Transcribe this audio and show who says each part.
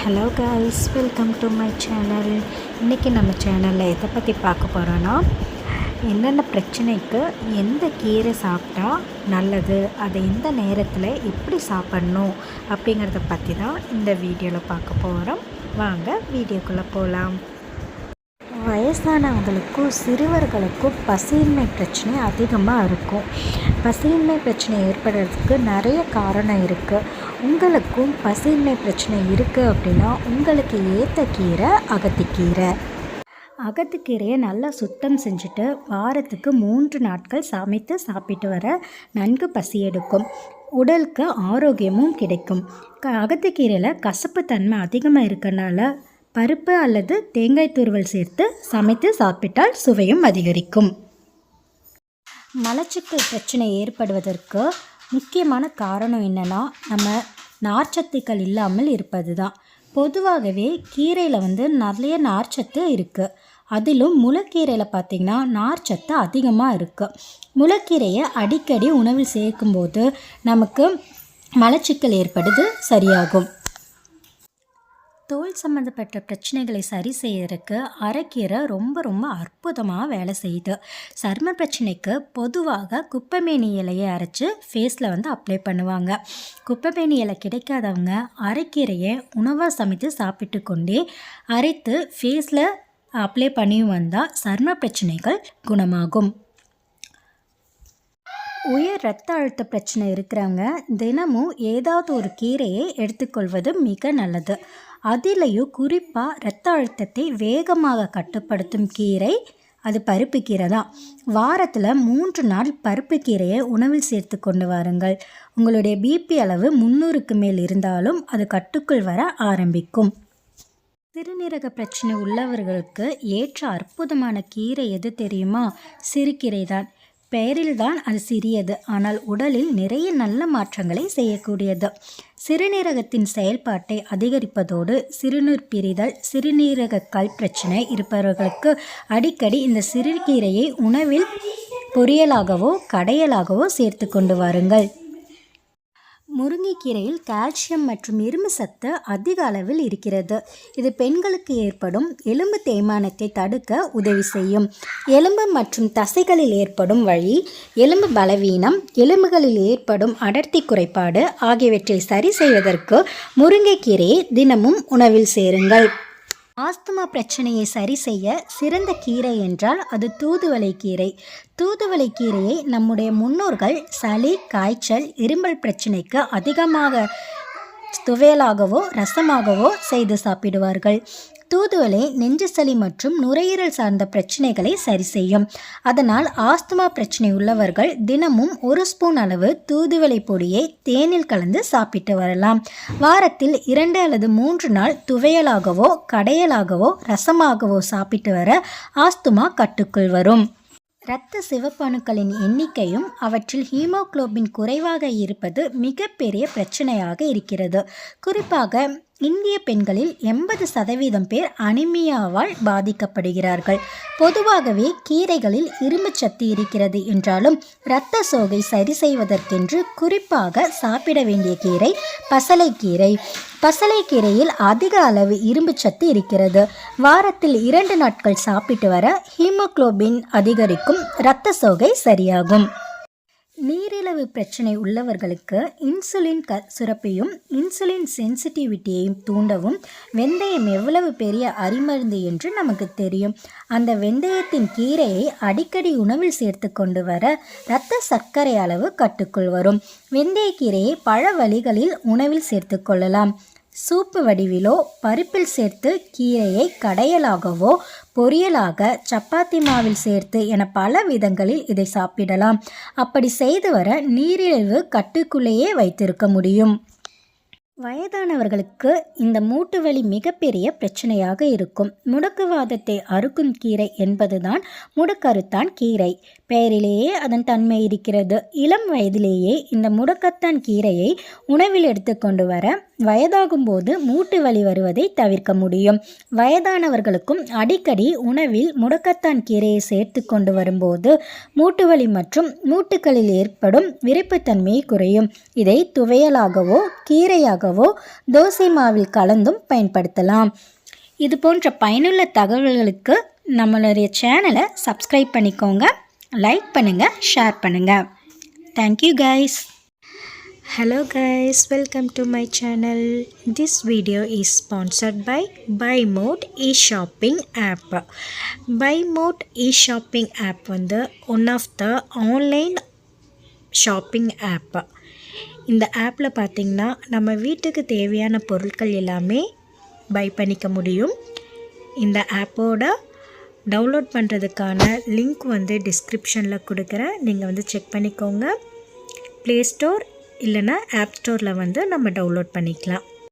Speaker 1: Hello guys welcome to my channel இன்றைக்கி நம்ம சேனலில் எதை பற்றி பார்க்க போகிறோன்னா என்னென்ன பிரச்சனைக்கு எந்த கீரை சாப்பிட்டா நல்லது அதை எந்த நேரத்தில் எப்படி சாப்பிட்ணும் அப்படிங்கிறத பற்றி தான் இந்த வீடியோவில் பார்க்க போகிறோம் வாங்க வீடியோக்குள்ளே போகலாம் வயசானவங்களுக்கும் சிறுவர்களுக்கும் பசியின்மை பிரச்சனை அதிகமாக இருக்கும். பசியின்மை பிரச்சனை ஏற்படுறதுக்கு நிறைய காரணம் இருக்குது உங்களுக்கும் பசியின்மை பிரச்சனை இருக்குது அப்படின்னா உங்களுக்கு ஏற்ற கீரை அகத்திக்கீரை அகத்துக்கீரையை நல்லா சுத்தம் செஞ்சுட்டு வாரத்துக்கு மூன்று நாட்கள் சமைத்து சாப்பிட்டு வர நன்கு பசி எடுக்கும். உடலுக்கு ஆரோக்கியமும் கிடைக்கும். க அகத்துக்கீரையில் கசப்பு தன்மை அதிகமாக இருக்கனால பருப்பு அல்லது தேங்காய் துருவல் சேர்த்து சமைத்து சாப்பிட்டால் சுவையும் அதிகரிக்கும். மலச்சிக்கல் பிரச்சனை ஏற்படுவதற்கு முக்கியமான காரணம் என்னென்னா நம்ம நார்ச்சத்துக்கள் இல்லாமல் இருப்பது தான் பொதுவாகவே கீரையில் வந்து நிறைய நார்ச்சத்து இருக்குது அதிலும் முளைக்கீரையில் பார்த்திங்கன்னா நார்ச்சத்து அதிகமாக இருக்குது முளைக்கீரையை அடிக்கடி உணவில் சேர்க்கும்போது நமக்கு மலச்சிக்கல் ஏற்படுது சரியாகும். தோல் சம்மந்தப்பட்ட பிரச்சனைகளை சரி செய்யறதுக்கு அரைக்கீரை ரொம்ப ரொம்ப அற்புதமாக வேலை செய்யுது. சர்ம பிரச்சனைக்கு பொதுவாக குப்பைமேனி இலையை அரைச்சி ஃபேஸில் வந்து அப்ளை பண்ணுவாங்க. குப்பைமேனி இலை கிடைக்காதவங்க அரைக்கீரையை உணவாக சமைத்து சாப்பிட்டு கொண்டே அரைத்து ஃபேஸில் அப்ளை பண்ணியும் வந்தால் சர்ம பிரச்சனைகள் குணமாகும். உயர் ரத்த அழுத்த பிரச்சனை இருக்கிறவங்க தினமும் ஏதாவது ஒரு கீரையை எடுத்துக்கொள்வது மிக நல்லது. அதிலையும் குறிப்பாக இரத்த அழுத்தத்தை வேகமாக கட்டுப்படுத்தும் கீரை அது பருப்பு கீரை தான். வாரத்தில் மூன்று நாள் பருப்பு கீரையை உணவில் சேர்த்து கொண்டு வாருங்கள். உங்களுடைய பிபி அளவு முந்நூறுக்கு மேல் இருந்தாலும் அது கட்டுக்குள் வர ஆரம்பிக்கும். சிறுநீரக பிரச்சனை உள்ளவர்களுக்கு ஏற்ற அற்புதமான கீரை எது தெரியுமா? சிறுகீரை தான் பெயரில்தான் அது சிறியது. ஆனால் உடலில் நிறைய நல்ல மாற்றங்களை செய்யக்கூடியது. சிறுநீரகத்தின் செயல்பாட்டை அதிகரிப்பதோடு சிறுநீர் பிரிதல் சிறுநீரக கல் பிரச்சனை இருப்பவர்களுக்கு அடிக்கடி இந்த சிறுகீரையை உணவில் பொரியலாகவோ கடையலாகவோ சேர்த்து கொண்டு வாருங்கள். முருங்கைக்கீரையில் கால்சியம் மற்றும் இரும்பு சத்து அதிக அளவில் இருக்கிறது. இது பெண்களுக்கு ஏற்படும் எலும்பு தேய்மானத்தை தடுக்க உதவி செய்யும். எலும்பு மற்றும் தசைகளில் ஏற்படும் வழி எலும்பு பலவீனம் எலும்புகளில் ஏற்படும் அடர்த்தி குறைபாடு ஆகியவற்றை சரி செய்வதற்கு முருங்கைக்கீரையை தினமும் உணவில் சேருங்கள். ஆஸ்துமா பிரச்சனையை சரி செய்ய சிறந்த கீரை என்றால் அது தூதுவளை கீரை. தூதுவளை கீரையை நம்முடைய முன்னோர்கள் சளி காய்ச்சல் இருமல் பிரச்சனைக்கு அதிகமாக துவையலாகவோ ரசமாகவோ செய்து சாப்பிடுவார்கள். தூதுவளை நெஞ்சு சளி மற்றும் நுரையீரல் சார்ந்த பிரச்சனைகளை சரி செய்யும். அதனால் ஆஸ்துமா பிரச்சனை உள்ளவர்கள் தினமும் ஒரு ஸ்பூன் அளவு தூதுவளை பொடியை தேனில் கலந்து சாப்பிட்டு வரலாம். வாரத்தில் இரண்டு அல்லது மூன்று நாள் துவையலாகவோ கடையலாகவோ ரசமாகவோ சாப்பிட்டு வர ஆஸ்துமா கட்டுக்குள் வரும். இரத்த சிவப்பணுக்களின் எண்ணிக்கையும் அவற்றில் ஹீமோக்ளோபின் குறைவாக இருப்பது மிகப்பெரிய பிரச்சனையாக இருக்கிறது. குறிப்பாக இந்திய பெண்களில் எண்பது சதவீதம் பேர் அனிமியாவால் பாதிக்கப்படுகிறார்கள். பொதுவாகவே கீரைகளில் இரும்பு சத்து இருக்கிறது என்றாலும் இரத்த சோகை சரி செய்வதற்கென்று குறிப்பாக சாப்பிட வேண்டிய கீரை பசலைக்கீரை. பசலைக்கீரையில் அதிக அளவு இரும்பு சத்து இருக்கிறது. வாரத்தில் இரண்டு நாட்கள் சாப்பிட்டு வர ஹீமோக்ளோபின் அதிகரிக்கும் இரத்த சோகை சரியாகும். நீரிழிவு பிரச்சனை உள்ளவர்களுக்கு இன்சுலின் க சுரப்பையும் இன்சுலின் சென்சிட்டிவிட்டியையும் தூண்டவும் வெந்தயம் எவ்வளவு பெரிய அரிமருந்து என்று நமக்கு தெரியும். அந்த வெந்தயத்தின் கீரையை அடிக்கடி உணவில் சேர்த்து கொண்டு வர இரத்த சர்க்கரை அளவு கட்டுக்குள் வரும். வெந்தயக்கீரையை பல வழிகளில் உணவில் சேர்த்து கொள்ளலாம். சூப்பு வடிவிலோ பருப்பில் சேர்த்து கீரையை கடையலாகவோ பொரியலாக சப்பாத்தி மாவில் சேர்த்து என பல விதங்களில் இதை சாப்பிடலாம். அப்படி செய்து வர நீரிழிவு கட்டுக்குள்ளேயே வைத்திருக்க முடியும். வயதானவர்களுக்கு இந்த மூட்டு வலி மிகப்பெரிய பிரச்சனையாக இருக்கும். முடக்குவாதத்தை அறுக்கும் கீரை என்பதுதான் முடக்கருத்தான் கீரை. பெயரிலேயே அதன் தன்மை இருக்கிறது. இளம் வயதிலேயே இந்த முடக்கத்தான் கீரையை உணவில் எடுத்துக்கொண்டு வர வயதாகும் போது மூட்டு வலி வருவதை தவிர்க்க முடியும். வயதானவர்களுக்கும் அடிக்கடி உணவில் முடக்கத்தான் கீரையை சேர்த்து கொண்டு வரும்போது மூட்டு வலி மற்றும் மூட்டுகளில் ஏற்படும் விரைப்புத்தன்மையை குறையும். இதை துவையலாகவோ கீரையாகவோ மாவாகவோ தோசை மாவில் கலந்தும் பயன்படுத்தலாம் இது போன்ற பயனுள்ள தகவல்களுக்கு நம்மளுடைய சேனலை சப்ஸ்கிரைப் பண்ணிக்கோங்க லைக் பண்ணுங்கள் ஷேர் பண்ணுங்கள் thank you guys Hello guys, welcome to my channel. This video is sponsored by BuyMode e-shopping app. BuyMode e-shopping app வந்து one of the online shopping app. இந்த ஆப்பில் பார்த்திங்கன்னா நம்ம வீட்டுக்கு தேவையான பொருட்கள் எல்லாமே பை பண்ணிக்க முடியும். இந்த ஆப்போட டவுன்லோட் பண்ணுறதுக்கான லிங்க் வந்து டிஸ்கிரிப்ஷனில் கொடுக்குறேன். நீங்கள் வந்து செக் பண்ணிக்கோங்க. ப்ளே ஸ்டோர் இல்லைன்னா ஆப் ஸ்டோரில் வந்து நம்ம டவுன்லோட் பண்ணிக்கலாம்.